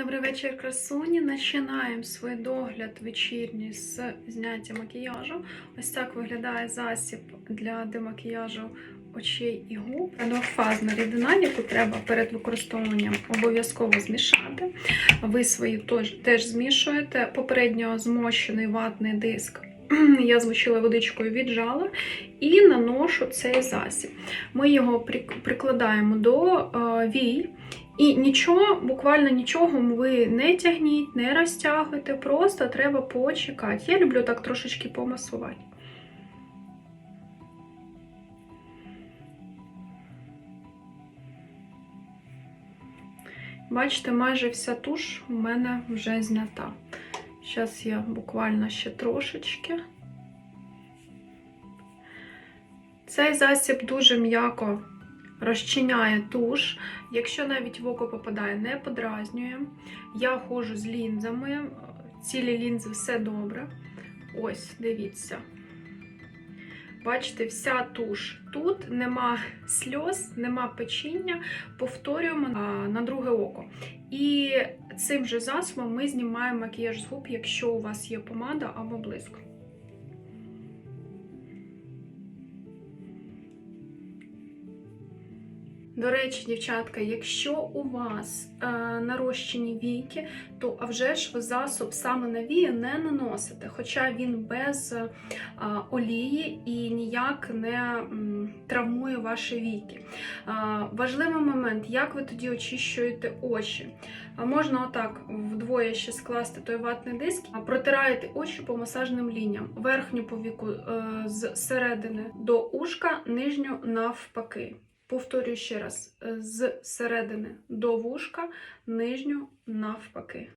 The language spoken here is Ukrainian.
Добрий вечір, красуні. Починаємо свій догляд вечірній з зняття макіяжу. Ось так виглядає засіб для демакіяжу очей і губ. Двохфазна рідина, яку треба перед використовуванням обов'язково змішати. Ви свої теж, змішуєте. Попередньо змощений ватний диск. Я змочила водичкою, віджала і наношу цей засіб. Ми його прикладаємо до е, вій. І нічого, буквально нічого ви не тягніть, не розтягуйте, просто треба почекати. Я люблю так трошечки помасувати. Бачите, майже вся туш у мене вже знята. Зараз я буквально ще трошечки. Цей засіб дуже м'яко розчиняє туш. Якщо навіть в око попадає, не подразнює. Я ходжу з лінзами, цілі лінзи все добре. Ось, дивіться. Бачите, вся туш тут, нема сльоз, нема печіння. Повторюємо на друге око. І цим же засобом ми знімаємо макіяж з губ, якщо у вас є помада або блиск. До речі, дівчатка, якщо у вас е, нарощені віки, то а вже ж ви засоб саме на вії не наносите, хоча він без е, олії і ніяк не м, травмує ваші віки. Е, важливий момент, як ви тоді очищуєте очі. А можна отак вдвоє ще скласти той ватний диск, а протираєте очі по масажним лініям. Верхню повіку е, з середини до ушка, нижню навпаки. Повторюю ще раз: з середини до вушка, нижню навпаки.